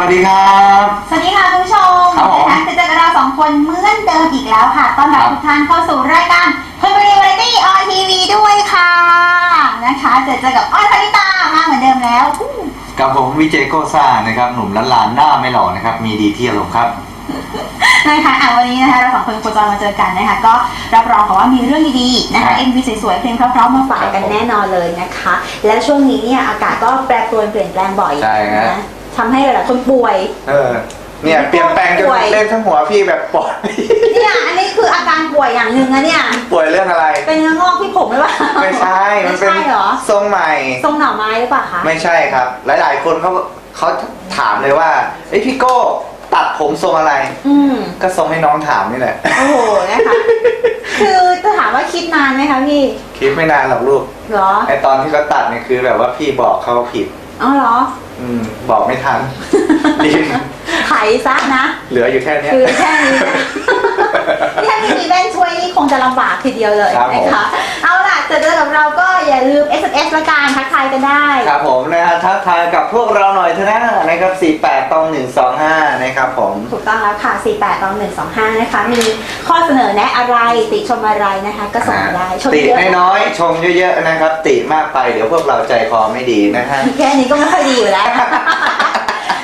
วัสดีครับ สวัสดีค่ะคุณผู้ชมครับผมนะคะจะเจอกับเราสองคนเหมือนเดิมอีกแล้วค่ะ ต้อนรับครับ ทุกท่านเข้าสู่รายการเพื่อนบริวารตี้ออนทีวีด้วยค่ะนะคะเจอเจอกับอ้อยพนิตามาเหมือนเดิมแล้วอู้กับผมวิเจโกซ่านะครับหนุ่มล้านลานหน้าไม่หล่อนะครับ มีดีที่อารมณ์ครับ นะคะอะวันนี้นะคะเราสองคนโคจรมาเจอกันนะคะก็รับรองค่ะว่ามีเรื่องดีๆนะครัคะบ เอ็มวีสวยๆเพลงเพราะๆมาฝากกันครับผมแน่นอนเลยนะคะ แล้วช่วงนี้เนี่ยอากาศก็แปรปรวนเปลี่ยนแปลงบ่อยใช่ฮะนะ ทำให้หลายๆคนป่วย เออ เนี่ยเปลี่ยนแปลงจนป่วย เล่นทั้งหัวพี่แบบปอดเนี่ยอันนี้คืออาการป่วยอย่างหนึ่งนะเนี่ย ป่วยเรื่องอะไร เป็นเนื้องอกที่ผมหรือเปล่าไม่ใช่ มันเป็นไม่ใช่เหรอทรงใหม่ ทรงหน่อไม้หรือเปล่าคะไม่ใช่ครับ หลาย ๆ คนเขาเขาถามเลยว่าเอ้ยพี่โก้ตัดผมทรงอะไร อืมก็ทรงให้น้องถามนี่แหละ โอ้โหนะคะ คือจะถามว่าคิดนานไหมคะพี่คิดไม่นานหรอกลูก เหรอไอตอนที่เขาตัดเนี่ยคือแบบว่าพี่บอกเขาผิด อ๋อเหรอ อืม บอกไม่ทันรีบไขซะนะ เหลืออยู่แค่เนี้ย คือแค่นี้นะ ถ้าไม่มีแว่นช่วยนี่คงจะลำบากทีเดียวเลยครับผม นะคะเอาล่ะเจอเจอกับเราก็อย่าลืม SMS ละกันทักทายกันได้ ครับผมนะฮะทักทายกับพวกเราหน่อยเถอะนะนะครับ 48ตอง125 นะครับผม ถูกต้องแล้วค่ะ 48ตอง125 นะคะ มีข้อเสนอแนะอะไรติชมอะไรนะคะ ก็ส่งมาได้ชมติเยอะน้อยๆชมเยอะๆนะครับ ติมากไปเดี๋ยวพวกเราใจคอไม่ดีนะฮะ แค่นี้ก็ไม่ค่อยดีอยู่แล้ว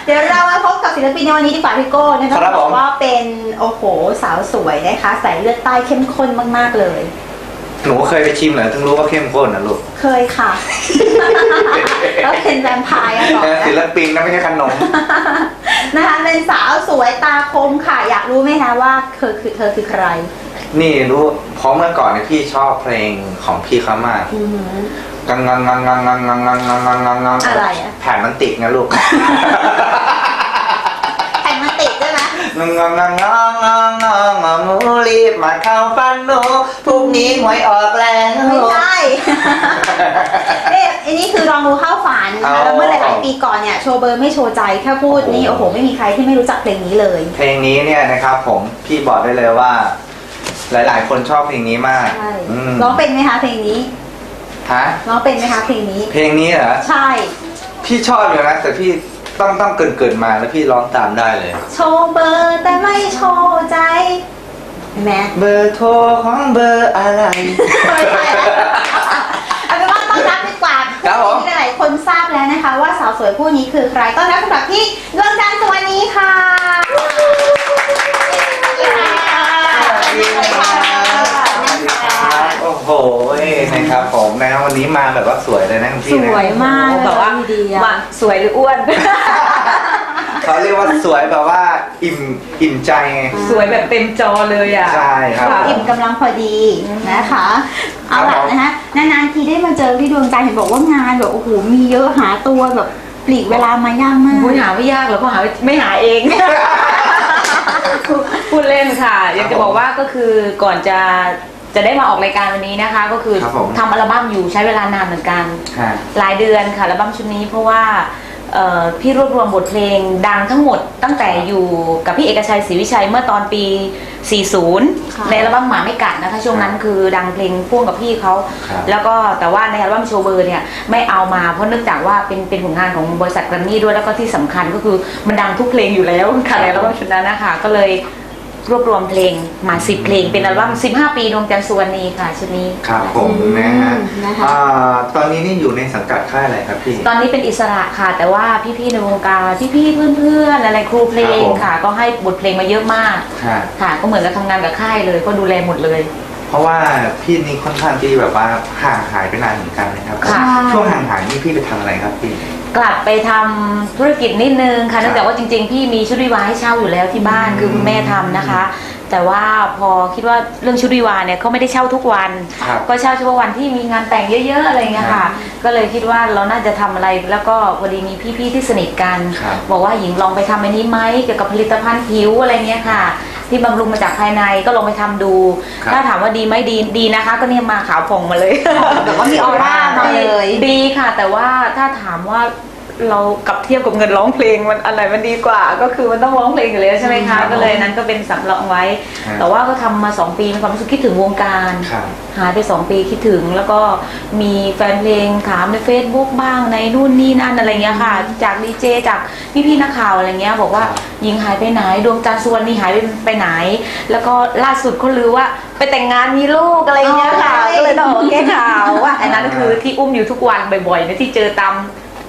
เดี๋ยวเรามาพบกับศิลปินในวันนี้ดีกว่าพี่โก้นะคะครับผม บอกว่าเป็นโอ้โหสาวสวยนะคะใส่เลือดใต้เข้มข้นมาก ๆเลย หนูเคยไปชิมเหรอถึงรู้ว่าเข้มข้นนะลูกเคยค่ะ แล้วเป็นแวมไพร์อะบอกเออนะศิลปินนะไม่ใช่ขนม นะคะเป็นสาวสวยตาคมค่ะ อยากรู้ไหมคะว่าเธอคือเธอคือใคร นี่รู้เพราะเมื่อก่อนเนี่ยพี่ชอบเพลงของพี่เขามากอือหือ กังงังงังงังงังงังงังงังงังงังงังอะไรอะ แผ่นมันติดนะลูก แผ่นมาติดด้วยไหม งงงงงงงงงงงงมูรีบมาเข้าฟันหนูพรุ่งนี้หวยออกแล้วไม่ใช่เนี่ยอันนี้คือลองดูเข้าฝันนะแล้วเมื่อหลายๆปีก่อนเนี่ยโชว์เบอร์ไม่โชว์ใจแค่พูดนี่โอ้โหไม่มีใครที่ไม่รู้จักเพลงนี้เลย เพลงนี้เนี่ยนะครับผมพี่บอกได้เลยว่า หลาย ๆ คนชอบเพลงนี้มากใช่ร้องเป็นไหมคะเพลงนี้ฮะร้องเป็นไหมคะเพลงนี้ เพลงนี้เหรอใช่พี่ชอบอยู่นะแต่พี่ ต้องต้องเกินเกินๆมาแล้วพี่ร้องตามได้เลย โชว์เบอร์แต่ไม่โชว์ใจเห็นไหมเบอร์โทรของเบอร์อะไร ไม่ใช่แล้วเอาเป็นว่าต้อนรับดีกว่าครับผมที่หลายๆคนทราบแล้วนะคะ ว่าสาวสวยผู้นี้คือใครต้อนรับสำหรับที่ดวงจันทร์สวัสดีค่ะ โอ้โหนะครับผมนะวันนี้มาแบบว่าสวยเลยนะคุณสพี่นะวยมากแบบว่าดีอะว่าสวยหรืออ้วน เขาเรียกว่าสวยแบบว่าอิ่มอิ่มใจไง สวยแบบเต็มจอเลยอะใช่ครับค่ะอิ่มกำลังพอดีนะคะ เอาล่ะผม นะคะนานๆทีได้มาเจอพี่ดวงใจเห็นบอกว่างานแบบโอ้โหมีเยอะหาตัวแบบปลีกเวลามายากมากโอ้ยหาไม่ยากเราก็หาไม่หาเอง พูดเล่นค่ะ อยากจะบอกว่าก็คือก่อนจะ จะได้มาออกรายการวันนี้นะคะ ก็คือครับผม ทำอัลบั้มอยู่ใช้เวลานานเหมือนกันฮะหลายเดือนค่ะอัลบั้มชุดนี้เพราะว่าเอ่อพี่รวบรวมบทเพลงดังทั้งหมดตั้งแต่อยู่กับพี่เอกชัยศรีวิชัยเมื่อตอนปี ค่ะ 40 ในอัลบั้มหมาไม่กัดนะคะ ช่วงนั้นคือดังเพลงพ่วงกับพี่เขา ครับ แล้วก็แต่ว่าในอัลบั้มโชว์เบอร์เนี่ยไม่เอามาเพราะเนื่องจากว่าเป็นเป็นผลงานของบริษัทแกรมมี่ด้วยแล้วก็ที่สำคัญก็คือมันดังทุกเพลงอยู่แล้วค่ะในอัลบั้มชุดนั้นนะคะก็เลย รวบรวมเพลงมา10เพลงเป็นอัลบั้ม15 ปีดวงจันทร์สุวรรณีค่ะชุดนี้ ครับผมนะฮะอืมนะคะ อ่าตอนนี้นี่อยู่ในสังกัดค่ายอะไรครับพี่ ตอนนี้เป็นอิสระค่ะ แต่ว่าพี่ๆในวงการพี่ๆเพื่อนๆอะไรครูเพลงครับผมค่ะ ก็ให้บทเพลงมาเยอะมากฮะค่ะ ก็เหมือนกับทำงานกับค่ายเลย ก็ดูแลหมดเลย เพราะว่าพี่นี่ค่อนข้างที่แบบว่าห่างหายไปนานเหมือนกันนะครับ ค่ะ ช่วงห่างหายนี่พี่ไปทำอะไรครับพี่ กลับไปทำธุรกิจนิดนึงค่ะเนื่องจากว่าจริง ๆ พี่มีชุดวิวาให้เช่าอยู่แล้วที่บ้านอืมคือคุณแม่ทำนะคะ แต่ว่าพอคิดว่าเรื่องชุดวิวาเนี่ยเขาไม่ได้เช่าทุกวัน ครับ ก็เช่าเฉพาะวันที่มีงานแต่งเยอะๆอะไรเงี้ยค่ะ ก็เลยคิดว่าเราน่าจะทำอะไรแล้วก็พอดีมีพี่ๆที่สนิทกัน ครับ บอกว่าหญิงลองไปทำอันนี้ไหมเกี่ยวกับผลิตภัณฑ์ผิวอะไรเงี้ยค่ะ ที่บำรุงมาจากภายในก็ลองไปทำดู ครับ ถ้าถามว่าดีไหมดีดีนะคะ ก็เนี่ยมาขาวผ่องมาเลย แบบว่ามีออร่ามาเลย ดีค่ะ แต่ว่าถ้าถามว่า เรากับเทียบกับเงินร้องเพลงมันอะไรมันดีกว่า ก็คือมันต้องร้องเพลงอยู่แล้วใช่ไหมครัคะบก็เลยนั้นก็เป็นสำรองไว้ ครับแต่ว่าก็ทำมาสองปีมีความรู้สึกคิดถึงวงการครับ หายไปสองปีคิดถึง แล้วก็มีแฟนเพลงถามใน Facebook บ้างในนู่นนี่นั่นอะไรเงี้ยค่ะ จากดีเจจากพี่ๆนักข่าวอะไรเงี้ยบอกว่าครับหญิงหายไปไหนดวงจันทร์สวรรณีหายไปไปไหน แล้วก็ล่าสุดก็รู้ว่าไปแต่งงานมีลูกอะไรเงี้ยค่ะ โอ้ย ก็เลยต้องออกมาแก้ข่าวว่าอันนั้นคือที่อุ้มอยู่ทุกวันบ่อยๆนะที่เจอตาม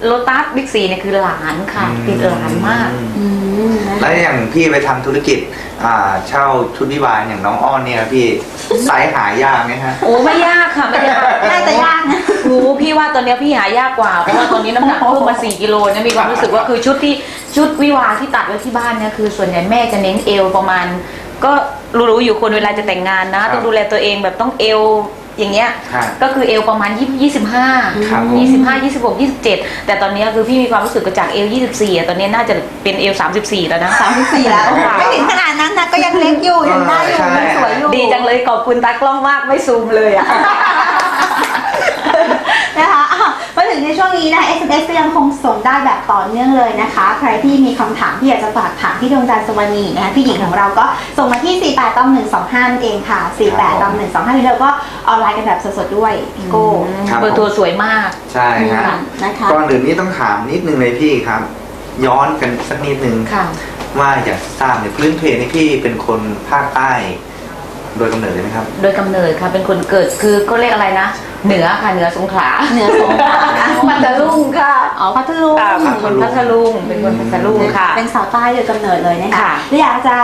โลตัสบิ๊กซีเนี่ยคือหลานค่ะติดหลานมาก อืมนะคะแล้วอย่างพี่ไปทำธุรกิจอ่าเช่าชุดวิวาห์อย่างน้องอ้อนเนี่ยพี่ไซส์หายากไหมฮะ โอ้ไม่ยากค่ะไม่ยากน่าจะยากนะ หนูพี่ว่าตอนเนี้ยพี่หายากกว่าเพราะว่าตอนนี้น้ำหนักเพิ่มมา4กิโลเนี่ยมีความรู้สึกว่าคือชุดที่ชุดวิวาห์ที่ตัดไว้ที่บ้านเนี่ยคือส่วนใหญ่แม่จะเน้นเอวประมาณ ก็รู้ๆอยู่คนเวลาจะแต่งงานนะครับต้องดูแลตัวเองแบบต้องเอว อย่างเงี้ยครับก็คือเอวประมาณ20 25 ครับผม25 26 27 แต่ตอนนี้คือพี่มีความรู้สึกว่าจากเอว24อะตอนนี้น่าจะเป็นเอว34 แล้วนะ สามสิบสี่แล้ว ไม่ถึงขนาดนั้นนะก็ยังเล็กอยู่ยังได้อยู่ใช่ยังสวยอยู่ดีจังเลยขอบคุณตากล้องมากไม่ซูมเลยอะ นะคะ อะมาถึงในช่วงนี้นะ SMS ก็ยังคงส่งได้แบบต่อเนื่องเลยนะคะ ใครที่มีคำถามที่อยากจะฝากถามที่ดวงจันทร์สวรรณีนะคะพี่หญิงของเราก็ส่งมาที่ 48ต้อง125นั่นเองค่ะ 48ต้อง125นี่เราก็ออนไลน์กันแบบสดๆด้วยพี่โก้ครับ เบอร์โทรสวยมาก ใช่ฮะค่ะนะคะก่อนอื่นนี้ต้องถามนิดนึงเลยพี่ครับ ย้อนกันสักนิดนึงค่ะ ว่าอยากทราบเนี่ยพื้นเพนี่พี่เป็นคนภาคใต้ โดยกำเนิดเลยไหมครับ โดยกำเนิดค่ะ เป็นคนเกิดคือเขาเรียกอะไรนะ เหนือค่ะเหนือสงขลาเหนือสงขลา พัทลุงค่ะอ๋อพัทลุงอ่าเป็นคนพัทลุงเป็นคนพัทลุงค่ะ เป็นสาวใต้โดยกำเนิดเลยนะคะค่ะแล้วอยากจะ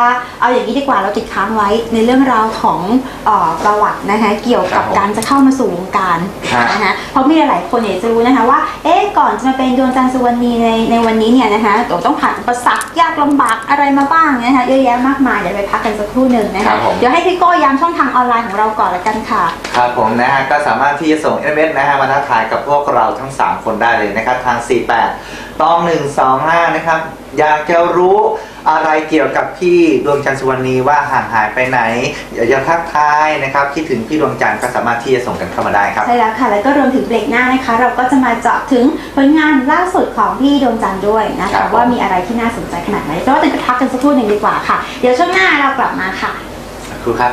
เอาอย่างนี้ดีกว่าเราติดค้างไว้ในเรื่องราวของเอ่อประวัตินะคะเกี่ยวกับครับผมการจะเข้ามาสู่วงการครับนะคะเพราะมีหลายๆคนอยากจะรู้นะคะว่าเอ๊ะก่อนจะมาเป็นดวงจันทร์สุวรรณีในในวันนี้เนี่ยนะคะเราต้องผ่านอุปสรรคยากลำบากอะไรมาบ้างนะคะเยอะแยะมากมายเดี๋ยวไปพักกันสักครู่หนึ่งนะครัคะบผม เดี๋ยวให้พี่โก้ย้ำช่องทางออนไลน์ของเราก่อนละกันค่ะ ครับผมนะฮะก็สามารถที่จะส่ง SMS นะฮะมาทักทายกับพวกเราทั้ง 3 คนได้เลยนะครับ ทาง 48 ต้อง 125 นะครับ อยากจะรู้อะไรเกี่ยวกับพี่ดวงจันทร์สุวรรณีว่าห่างหายไปไหนอยากจะทักทายนะครับคิดถึงพี่ดวงจันทร์ก็สามารถที่จะส่งกันเข้ามาได้ครับ ใช่แล้วค่ะ แล้วก็รวมถึงเบรกหน้านะคะ เราก็จะมาเจาะถึงผลงานล่าสุดของพี่ดวงจันทร์ด้วยนะครัคะบผม ว่ามีอะไรที่น่าสนใจขนาดไหนแต่ว่าตอนนี้พักกันสักครู่หนึ่งดีกว่าค่ะ เดี๋ยวช่วงหน้าเรากลับมาค่ะ ครูครับ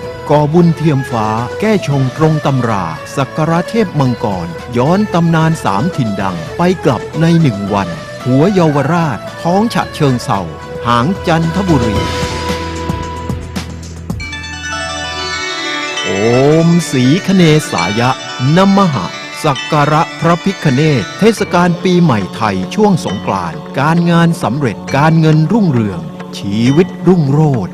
ก่อบุญเทียมฟ้า แก้ชงตรงตำรา สักการะเทพมังกร ย้อนตำนานสามถิ่นดัง ไปกลับในหนึ่งวัน หัวเยาวราช ท้องฉะเชิงเศร้าหางจันทบุรี โอมสีคเนสายะนมหะสักการะพระพิคเนศเทศกาลปีใหม่ไทยช่วงสงกรานต์การงานสำเร็จการเงินรุ่งเรือง ชีวิตรุ่งโรจน์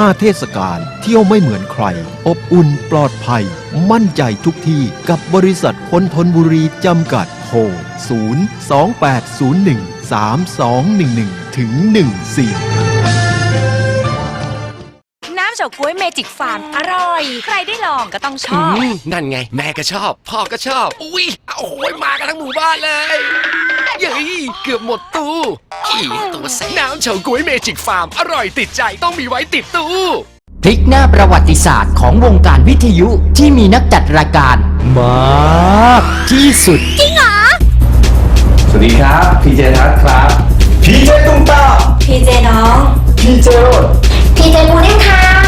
5 เทศกาลเที่ยวไม่เหมือนใคร อบอุ่นปลอดภัย มั่นใจทุกที่กับบริษัทคนทนบุรีจำกัดโทร0 2 8 0 1 3 2 1 1ถึง14 ฉาก๊วยเมจิกฟาร์มอร่อย ใครได้ลองก็ต้องชอบอืมนั่นไง แม่ก็ชอบ พ่อก็ชอบ อุ้ยโอ้ยมากันทั้งหมู่บ้านเลยเย้ยเกือบหมดตู้ขี่ตัวแสน้ำเฉาก๊วยเมจิกฟาร์มอร่อยติดใจต้องมีไว้ติดตู้พลิกหน้าประวัติศาสตร์ของวงการวิทยุที่มีนักจัดรายการมากที่สุดสวัสดีครับพีเจทัศน์ครับพีเจตุ้มตามพีเจน้อพี่เจโรดพีเจมูนิ่งค่ะพี่เจกิน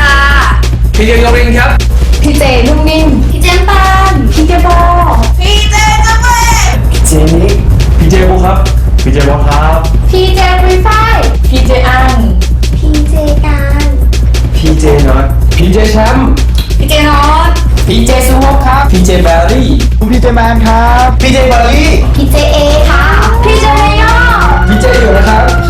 ค่ะ พี่เจโรรินครับ พีเจนุ่มนิ่มพีเจปานพีเจโบพี่เจนิกพี่เจโบครับ พี่เจโบครับ พีเจรีไฟพีเจอันพีเจการพี่เจน็อตพี่เจแชมป์พีเจนอตพี่เจซูโฮครับพี่เจแบร์รี่พี่เจแมนครับพี่เจบอลลี่พีเจเอค่ะพีเจเมยอพี่เจอยู่นะครับ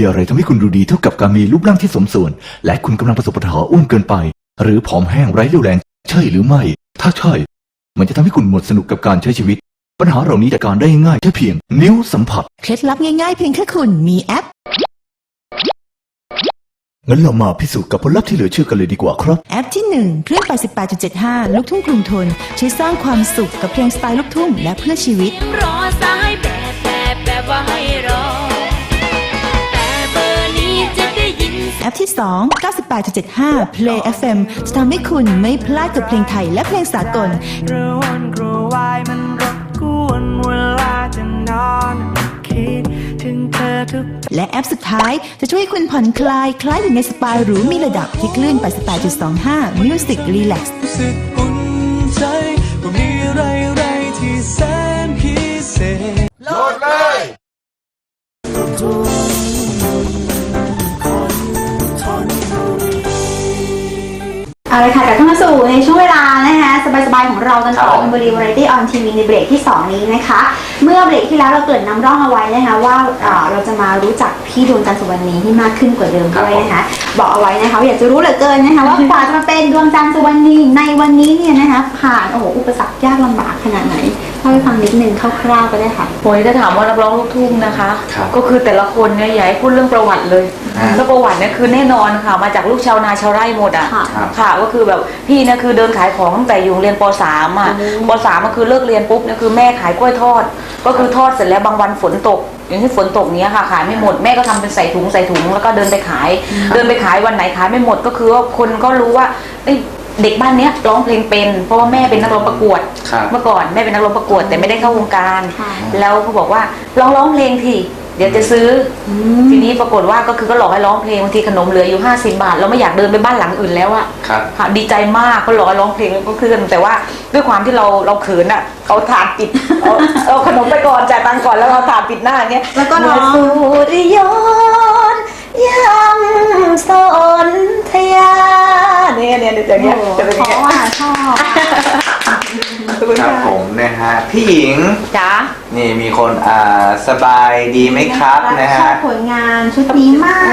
ม่มีอะไรทำให้คุณดูดีเท่ากับการมีรูปร่างที่สมส่วน และคุณกำลังประสบปัญหาอ้วนเกินไป หรือผอมแห้งไร้เรี่ยวแรง ใช่หรือไม่ ถ้าใช่ มันจะทำให้คุณหมดสนุกกับการใช้ชีวิต ปัญหาเหล่านี้จัดการได้ง่ายแค่เพียง นิ้วสัมผัส เคล็ดลับง่ายๆเพียงแค่คุณมีแอป งั้นเรามาพิสูจน์กับผลลัพธ์ที่เหลือเชื่อกันเลยดีกว่าครับ แอปที่ 1 เครื่อง 88.75 ลูกทุ่งกรุงทนช่วยสร้างความสุขกับเพลงสไตล์ลูกทุ่งและเพื่อชีวิต รอสายแบบแบบแบบว่าให้ร แอปที่ 2 98.75 Play FM จะทำให้คุณไม่พลาดกับเพลงไทยและเพลงสากลกระวนกระวายมันรบกวนเวลาจะนอนคิดถึงเธอทุกและแอปสุดท้ายจะช่วยให้คุณผ่อนคลาย คล้ายอยู่ในสปาหรูมีระดับที่คลื่น 88.25 Music Relax รู้สึกอุ่นใจว่ามีอะไรอะไรที่แสนพิเศษเอาละค่ะกลับเข้ามาสู่ในช่วงเวลานะคะสบายๆของเรากันต่อครับผมธนบุรีวาไรตี้ออนทีวีในเบรกที่ 2 นี้นะคะ เมื่อเบรกที่แล้วเราเกริดนำร่องเอาไว้นะคะว่าอ่าเราจะมารู้จักพี่ดวงจันทร์สุวรรณีที่มากขึ้นกว่าเดิมด้วยนะคะบอกเอาไว้นะคะว่าอยากจะรู้เหลือเกินนะคะว่ากว่าจะมาเป็นดวงจันทร์สุวรรณีในวันนี้เนี่ยนะคะผ่านโอ้โหอุปสรรคยากลำบากขนาดไหน เล่าให้ฟังนิดนึงคร่าวๆก็ได้ค่ะโอ้ยถ้าถามว่านักร้องลูกทุ่งนะคะ ครับก็คือแต่ละคนเนี่ยอย่าให้พูดเรื่องประวัติเลยอ่าแล้วประวัติเนี่ยคือแน่นอนค่ะ มาจากลูกชาวนาชาวไร่หมดอะค่ะครับค่ะก็คือแบบพี่เนี่ยคือเดินขายของตั้งแต่อยู่โรงเรียนป .3 อะป .3 ก็คือเลิกเรียนปุ๊บเนี่ยคือแม่ขายกล้วยทอด ก็คือทอดเสร็จแล้วบางวันฝนตก อย่างที่ฝนตกเนี้ยค่ะขายไม่หมดแม่ก็ทำเป็นใส่ถุงใส่ถุงแล้วก็เดินไปขาย เดินไปขายวันไหนขายไม่หมดก็คือว่าคนก็รู้ว่าเอ้ย เด็กบ้านเนี้ยร้องเพลงเป็น เพราะว่าแม่เป็นนักร้องประกวด ครับเมื่อก่อนแม่เป็นนักร้องประกวดแต่ไม่ได้เข้าวงการ ค่ะ แล้วเขาบอกว่าลองร้องเพลงทีเดี๋ยวจะซื้ออทีนี้ปรากฏว่าก็คือก็หลอกให้ร้องเพลงบางทีขนมเหลืออยู่50บาท เราไม่อยากเดินไปบ้านหลังอื่นแล้วอะครับ ค่ะดีใจมากเขาหลอกให้ร้องเพลงแล้วก็คือแต่ว่าด้วยความที่เราเราเขินอะเขาถาดปิดเอาเอาขนมไปก่อนจ่ายตังค์ก่อนแล้วเอาถาดปิดหน้าอย่างเงี้ยแล้วก็ร้องสุริยนต์ อย่างเงี้ยจะเป็นอเพย่างเงี้ยราะว่าชอบขอบคุณครับค่ะผมนะฮะพี่หญิงจ๋านี่มีคนอ่าสบายดีไหมครับนะชอฮะ บผลงานชุดนี้มาก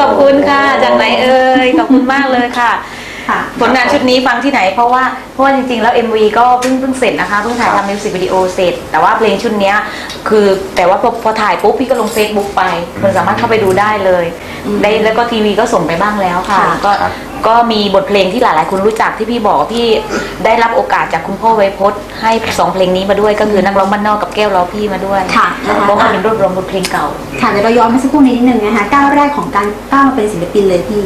ขอบคุณค่ะ จากไหนเอ่ยขอบคุณมากเลยค่ะ ค่ะ ผลงานชุดนี้ฟังที่ไหนเพราะว่าเพราะว่าจริงๆ แล้ว MV ก็เพิ่งเพิ่งเสร็จนะคะเพิ่งถ่ายครับ ทำมิวสิกวิดีโอเสร็จ แต่ว่าเพลงชุดเนี้ยคือแต่ว่าพอพอถ่ายปุ๊บพี่ก็ลง Facebook ไป คนสามารถเข้าไปดูได้เลย ได้แล้วก็ทีวีก็ส่งไปบ้างแล้วค่ะ ค่ะ ก็ ก็มีบทเพลงที่หลายๆ คนรู้จักที่พี่บอกว่าพี่ได้รับโอกาสจากคุณพ่อไวยพจน์ให้สองเพลงนี้มาด้วยก็คือนักร้องบ้านนอกกับแก้วล้อพี่มาด้วยค่ะนะคะ เพราะว่าเป็นรวบรวมบทเพลงเก่า ค่ะเดี๋ยวเราย้อนไปสักครู่นี้นิดนึงนะคะก้าวแรกของการก้าวมาเป็นศิลปินเลยพี่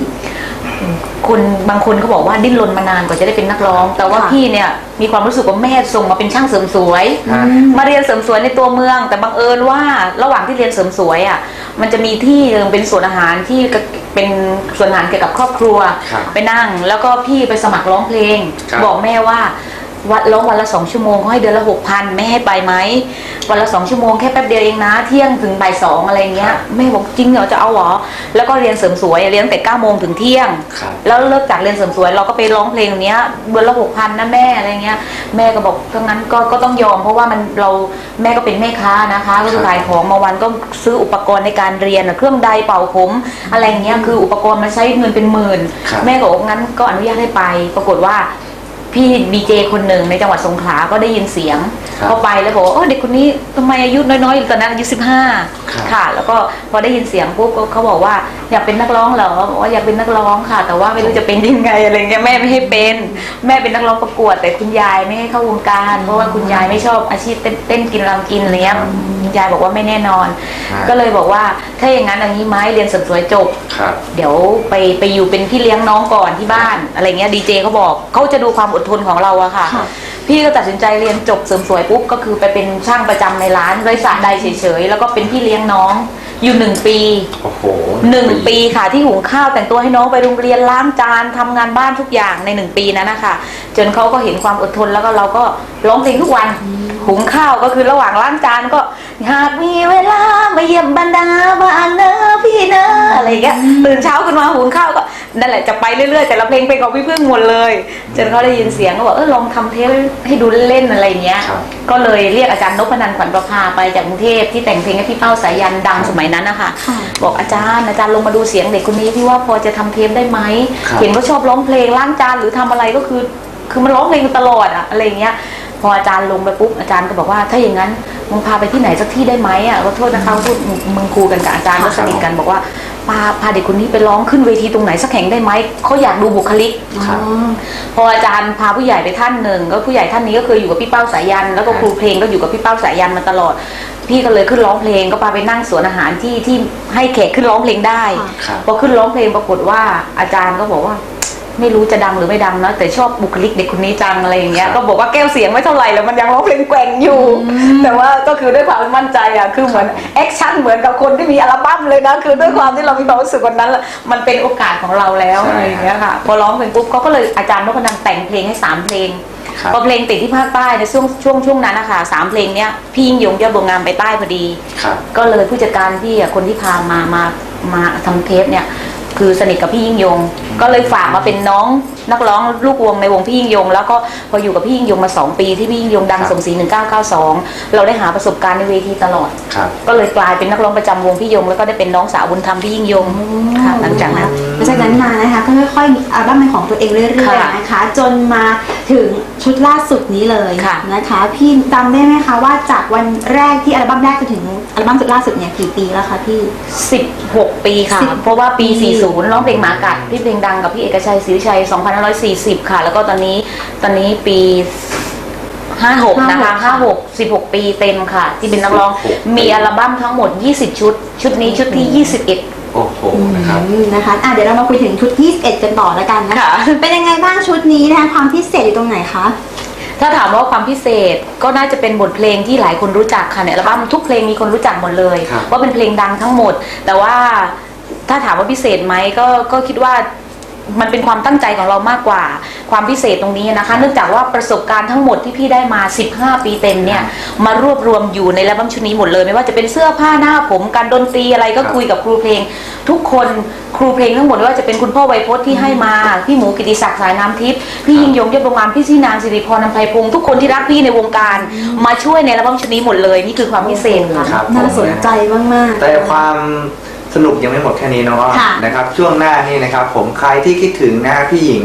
คนบางคนเขาบอกว่าดิ้นรนมานานกว่าจะได้เป็นนักร้อง แต่ว่าค่ะ พี่เนี่ยมีความรู้สึกว่าแม่ส่งมาเป็นช่างเสริมสวย ฮะ มาเรียนเสริมสวยในตัวเมือง แต่บังเอิญว่าระหว่างที่เรียนเสริมสวยอะมันจะมีที่หนึ่งเป็นสวนอาหารที่ เป็นสวนอาหารเกี่ยวกับครอบครัว ครับไปนั่ง แล้วก็พี่ไปสมัครร้องเพลง ครับบอกแม่ว่า วันร้องวันละสองชั่วโมงเขาให้เดือนละหกพันแม่ให้ไปไหมวันละสองชั่วโมงแค่แป๊บเดียวเองนะ เที่ยงถึงบ่ายสองอะไรเงี้ยแม่บอกจริงเหรอจะเอาเหรอแล้วก็เรียนเสริมสวยเรียนตั้งแต่เก้าโมงถึงเที่ยงครับแล้วเลิกจากเรียนเสริมสวยเราก็ไปร้องเพลงเนี้ยเดือนละหกพันนะแม่อะไรเงี้ยแม่ก็บอกทั้งนั้นก็ก็ต้องยอม เพราะว่ามันเราแม่ก็เป็นแม่ค้านะคะ ก็คือขายของมาวันก็ซื้ออุปกรณ์ในการเรียนอะเครื่องใดเป่าผมอะไรเงี้ยคืออุปกรณ์มันใช้เงินเป็นหมื่นครับแม่ก็บอกงั้นก็อนุญาตให้ไปปรากฏว่า พพี่ดีเจคนหนึ่งในจังหวัดสงขลาก็ได้ยินเสียงครับเข้าไปแล้วบอกว่าเออเด็กคนนี้ทำไมอายุน้อยๆอยู่ตอนนั้นอายุสิบห้าครับ ค่ะ แล้วก็พอได้ยินเสียงปุ๊บก็เขาบอกว่าอยากเป็นนักร้องเหรอบอกว่าอยากเป็นนักร้องค่ะ แต่ว่าไม่รู้จะเป็นยังไงอะไรเงี้ยแม่ไม่ให้เป็น แม่เป็นนักร้องประกวด แต่คุณยายไม่ให้เข้าวงการ เพราะว่าคุณยายไม่ชอบอาชีพเต้นเต้นกินรำกินอะไรเงี้ยคุณยายบอกว่าไม่แน่นอน ครับ ก็เลยบอกว่าถ้าอย่างนั้นอย่างนี้ไหมเรียนเสริมสวยจบ ครับ เดี๋ยวไปไปอยู่เป็นพี่เลี้ยงน้องก่อนที่บ้านอะไรเงี้ยดีเจเขาบอกเขาจะดูความอดทนของเราอะค่ะค่ะ พี่ก็ตัดสินใจเรียนจบเสริมสวยปุ๊บก็คือไปเป็นช่างประจำในร้านบริษัทใดเฉยๆ แล้วก็เป็นพี่เลี้ยงน้องอยู่หนึ่งปีโอ้โหหนึ่งปีค่ะที่หุงข้าวแต่งตัวให้น้องไปโรงเรียนล้างจานทำงานบ้านทุกอย่างในหนึ่งปีนั้นนะคะจนเขาก็เห็นความอดทนแล้วก็เราก็ร้องเพลงทุกวัน หุงข้าวก็คือระหว่างล้างจานก็ หากมีเวลามาเยี่ยมบรรดาบ้านเนอะพี่เนอะอะไรอย่างเงี้ยตื่นเช้าขึ้นมาหุงข้าวก็นั่นแหละจะไปเรื่อยๆ แต่ละเพลงเป็นของพี่พึ่งหมดเลยจนเขาได้ยินเสียงก็บอกเออลองทำเทปให้ดูเล่นๆอะไรอย่างเงี้ยครับก็เลยเรียกอาจารย์นพนันท์ขวัญประภาไปจากกรุงเทพที่แต่งเพลงให้พี่เป้าสายันดังสมัยนั้นนะคะค่ะบอกอาจารย์อาจารย์ลงมาดูเสียงเด็กคนนี้พี่ว่าพอจะทำเทปได้ไหมครับเห็นว่าชอบร้องเพลงล้างจานหรือทำอะไรก็คือ คือมันร้องเพลงอยู่ตลอดอะอะไรเงี้ย พออาจารย์ลงไปปุ๊บอาจารย์ก็บอกว่า ถ้าอย่างนั้นมึงพาไปที่ไหนสักที่ได้ไหมอะขอโทษนะคะพูดมึงครูกันกับอาจารย์ก็สนิทกันบอกว่าพาพาเด็กคนนี้ไปร้องขึ้นเวทีตรงไหนสักแห่งได้ไหมเขาอยากดูบุคลิกครับพออาจารย์พาผู้ใหญ่ไปท่านหนึ่งก็ผู้ใหญ่ท่านนี้ก็เคยอยู่กับพี่เป้าสายัน แล้วก็ครูเพลงก็อยู่กับพี่เป้าสายันมาตลอด พี่ก็เลยขึ้นร้องเพลงก็พาไปนั่งสวนอาหารที่ที่ให้แขกขึ้นร้องเพลงได้ครับพอขึ้นร้องเพลงปรากฏว่าอาจารย์ก็บอกว่า ไม่รู้จะดังหรือไม่ดังนะแต่ชอบบุคลิกเด็กคนนี้จังอะไรอย่างเงี้ยครับก็บอกว่าแก้วเสียงไม่เท่าไหร่แล้วมันยังร้องเพลงแกว่งอยู่ แต่ว่าก็คือด้วยความมั่นใจอะคือเหมือนแอคชั่นเหมือนกับคนที่มีอัลบั้มเลยนะคือด้วยความที่เรามีความรู้สึกวันนั้นละมันเป็นโอกาสของเราแล้วใช่อะไรอย่างเงี้ยค่ะพอร้องเพลงปุ๊บเขาก็เลยอาจารย์นพนันท์แต่งเพลงให้สามเพลงครับพอเพลงติดที่ภาคใต้ในช่วงช่วงช่วงนั้นนะคะสามเพลงเนี้ยพี่ยิ่งยงยอดบัวงามไปใต้พอดีครับก็เลยผู้จัดการพี่อะคนที่พามามามาทำเทปเนี่ย คือสนิทกับพี่ยิ่งยง ก็เลยฝากมาเป็นน้อง นักร้องลูกวงในวงพี่ยิ่งยง แล้วก็พออยู่กับพี่ยิ่งยงมา 2 ปีที่พี่ยิ่งยงดังครับสมศรี1992 เราได้หาประสบการณ์ในเวทีตลอด ครับ ก็เลยกลายเป็นนักร้องประจำวงพี่ยง แล้วก็ได้เป็นน้องสาวบุญธรรมพี่ยิ่งยงค่ะหลังจากนั้น หลังจากนั้นมานะคะก็ค่อยๆมีอัลบั้มเป็นของตัวเองเรื่อยค่ะๆนะคะ จนมาถึงชุดล่าสุดนี้เลยค่ะ นะคะ พี่จำได้ไหมคะว่าจากวันแรกที่อัลบั้มแรกจนถึงอัลบั้มสุดล่าสุดเนี่ยกี่ปีแล้วคะพี่ 16 ปีค่ะ สิบเพราะว่าปี ปี40 ร้องเพลงหมากัดพี่เพลงดังกับพี่เอกชัยศรีวิชัย2540 ค่ะ แล้วก็ตอนนี้ตอนนี้ปี 56 นะคะ 56 16 ปีเต็มค่ะ ที่เป็นนักร้อง 16 มีอัลบั้มทั้งหมด 20 ชุด ชุดนี้ชุดที่ 21 โอ้โหนะครับ อืมนะคะอะเดี๋ยวเรามาคุยถึงชุดที่11กันต่อแล้วกันนะคะ ค่ะ เป็นยังไงบ้างชุดนี้นะคะความพิเศษอยู่ตรงไหนคะ ถ้าถามว่าความพิเศษก็น่าจะเป็นบทเพลงที่หลายคนรู้จักค่ะในอัลบั้มทุกเพลงมีคนรู้จักหมดเลย ครับ ว่าเป็นเพลงดังทั้งหมด แต่ว่าถ้าถามว่าพิเศษไหมก็ก็คิดว่า มันเป็นความตั้งใจของเรามากกว่า ความพิเศษตรงนี้นะคะ เนื่องจากว่าประสบการณ์ทั้งหมดที่พี่ได้มา 15 ปีเต็มเนี่ยมารวบรวมอยู่ในอัลบั้มชุดนี้หมดเลย ไม่ว่าจะเป็นเสื้อผ้าหน้าผมการดนตรีอะไรก็ครับคุยกับครูเพลง ทุกคนครูเพลงทั้งหมดไม่ว่าจะเป็นคุณพ่อไวยพจน์ที่ให้มาพี่หมูกิติศักดิ์สายน้ำทิพย์พี่ยิ่งยงยอดประมาณพี่ซีนางสิริพรนำไพพงศ์ทุกคนที่รักพี่ในวงการ มาช่วยในอัลบั้มชุดนี้หมดเลยนี่คือความพิเศษค่ะครับน่าสนใจมากๆแต่ความ สนุกยังไม่หมดแค่นี้เนาะค่ะ นะครับ ช่วงหน้านี่นะครับ ผมใครที่คิดถึงนะฮะพี่หญิง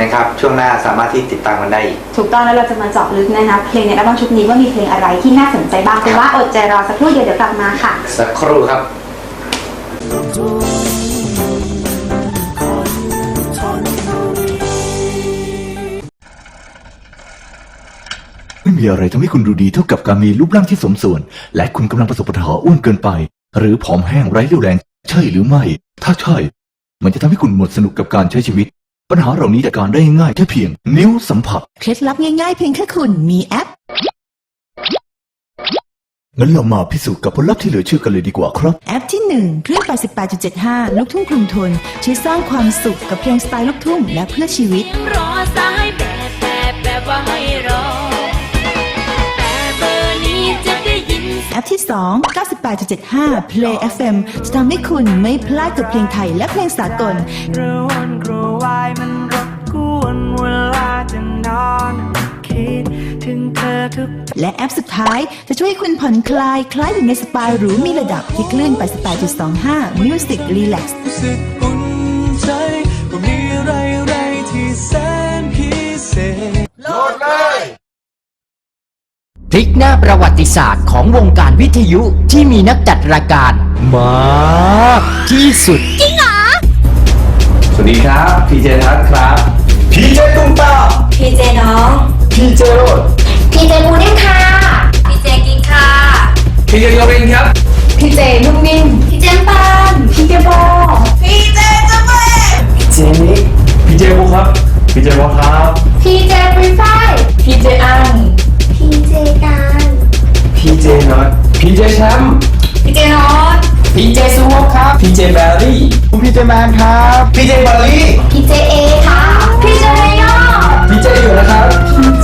นะครับ ช่วงหน้าสามารถที่ติดตามกันได้อีก ถูกต้องแล้วเราจะมาเจาะลึกนะคะเพลงในอัลบั้มชุดนี้ว่ามีเพลงอะไรที่น่าสนใจบ้างเป็นว่าอดใจรอสักครู่เดียวเดี๋ยวกลับมาค่ะ สักครู่ครับ ไม่มีอะไรทำให้คุณดูดีเท่ากับการมีรูปร่างที่สมส่วน และคุณกำลังประสบปัญหาอ้วนเกินไป หรือผอมแห้งไร้เรี่ยวแรง ใช่หรือไม่ ถ้าใช่ มันจะทำให้คุณหมดสนุกกับการใช้ชีวิต ปัญหาเหล่านี้จัดการได้ง่ายแค่เพียง นิ้วสัมผัส เคล็ดลับง่ายๆ เพียงแค่คุณมีแอป งั้นเรามาพิสูจน์กับผลลัพธ์ที่เหลือเชื่อกันเลยดีกว่าครับ แอปที่1คลื่น88.75 ลูกทุ่งกรุงทนช่วยสร้างความสุขกับเพลงสไตล์ลูกทุ่งและเพื่อชีวิต รอสายแบบ แอปที่ 2 98.75 Play FM จะทำให้คุณไม่พลาดกับเพลงไทยและเพลงสากลกระวนกระวายมันรบกวนเวลาจะนอนคิดถึงเธอทุกและแอปสุดท้ายจะช่วยให้คุณผ่อนคลาย คล้ายอยู่ในสปาหรูมีระดับที่คลื่น 88.25 Music Relax รู้สึกอุ่นใจว่ามีอะไรอะไรที่แสนพิเศษ พลิกหน้าประวัติศาสตร์ของวงการวิทยุที่มีนักจัดรายการมากที่สุด สวัสดีครับพีเจทัศครับพีเจตุ้มตาพีเจน้อง พีเจโรดพีเจมูนิ่งค่ะ พีเจกินค่ะ พี่เจโยรินครับพีเจนุ่มนิ่มพีเจปานพีเจโบพีเจจะเบเจนิพีเจบุครับพีเจวอครับพีเจปรีไฟพีเจอัง พีเจการพีเจน็อตพีเจแชมป์พีเจนอตพี่เจซูโฮครับพี่เจแบรี่พีเจแมนครับพีเจบอลลี่พีเจเอค่ะพีเจเมยอพี่เจอยู่นะครับ พีเจ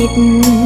ติด